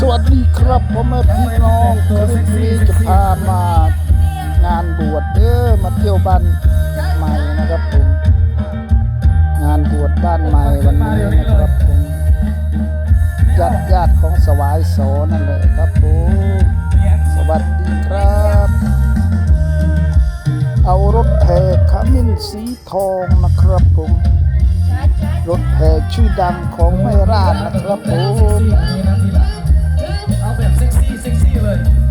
สวัสดีครับพ่อแม่พี่น้องคลิปนี้จะพามางานบวชเด้อมาเที่ยวบ้านใหม่นะครับผมงานบวชบ้านใหม่วันนี้นะครับผมญาติญาติของสวายโสนั่นเลยครับผมสวัสดีครับ เอารถแห่ขมิ้นสีทองนะครับผมรถแห่ชื่อดังของไม่ราชนะครับผม 360 event.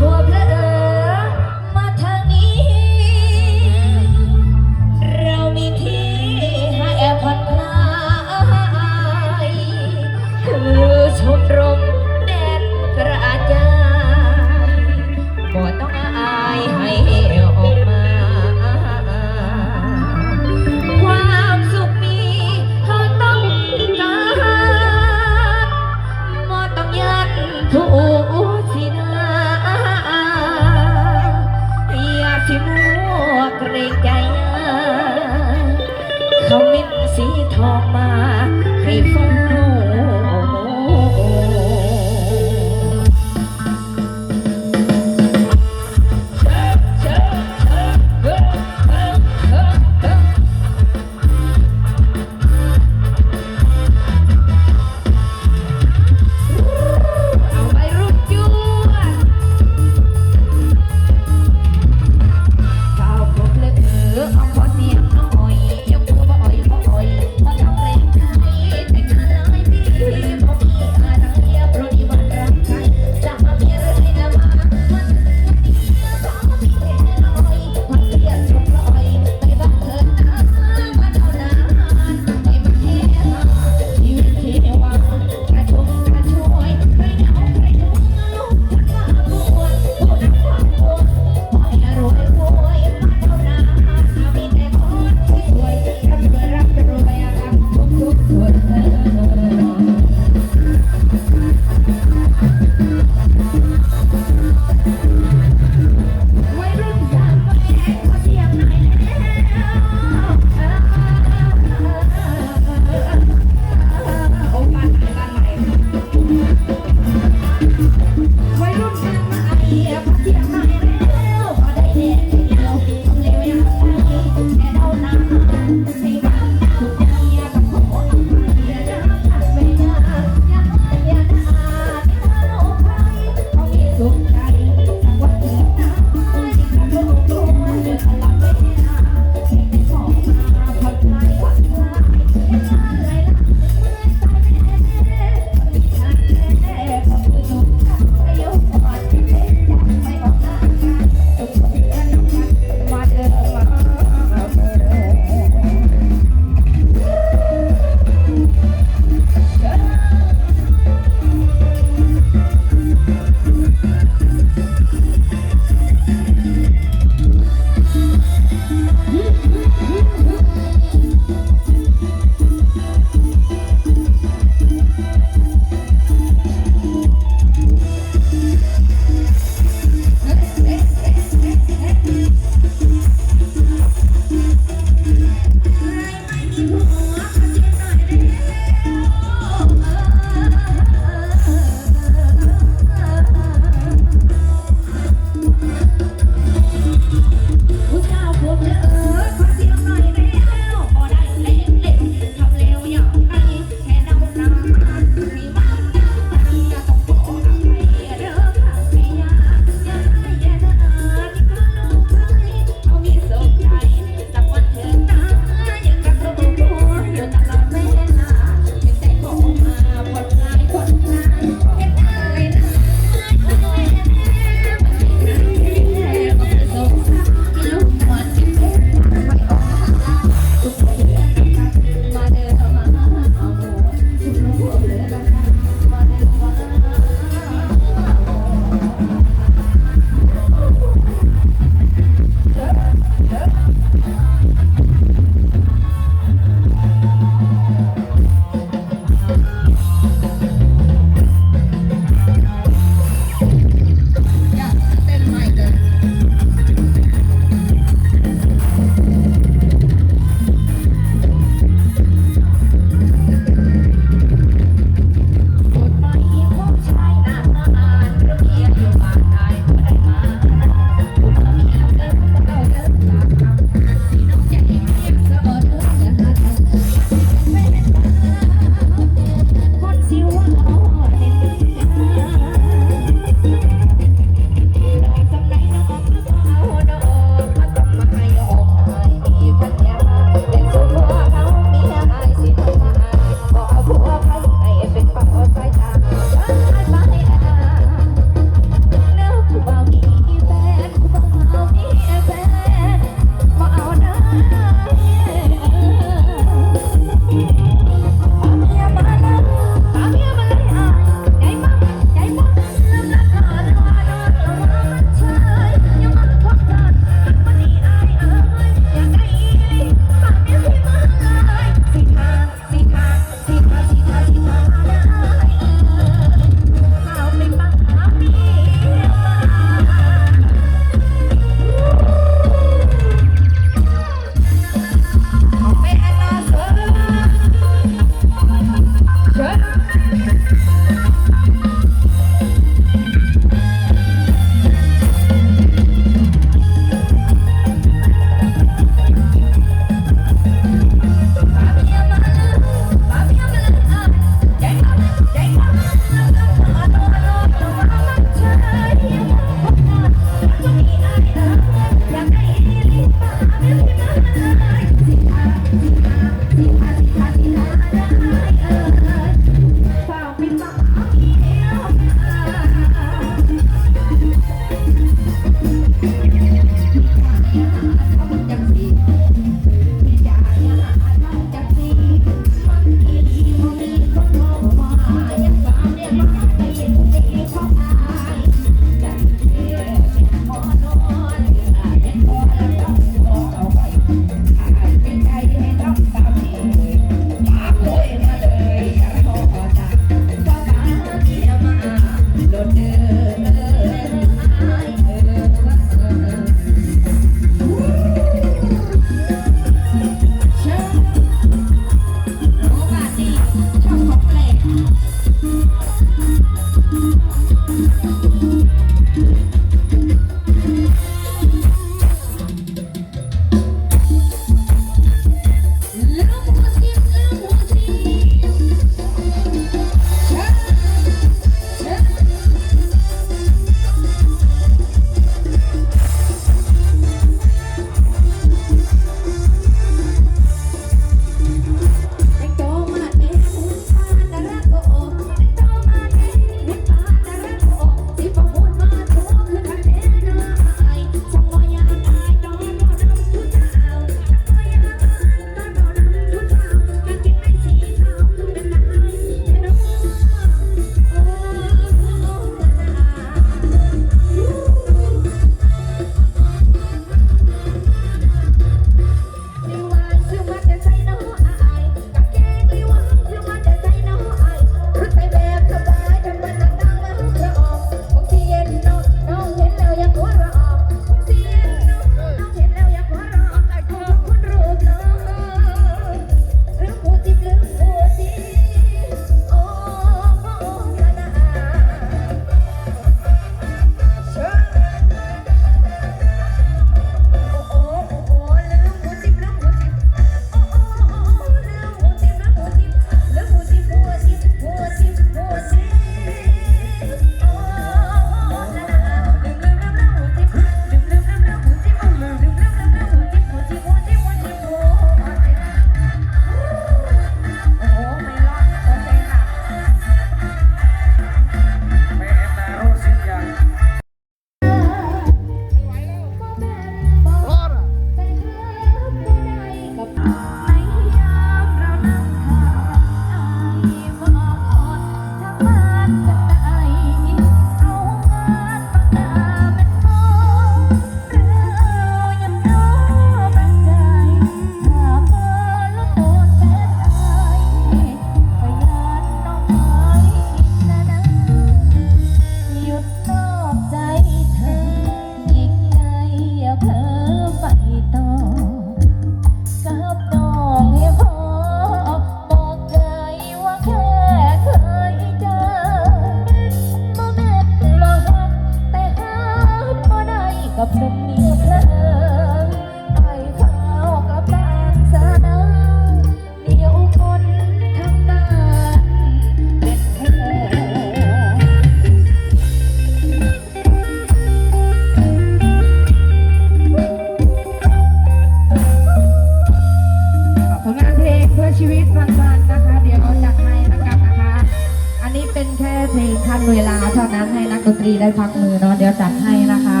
รีได้พักมือเนาะเดี๋ยวจัดให้นะคะ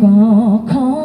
ก็ขอ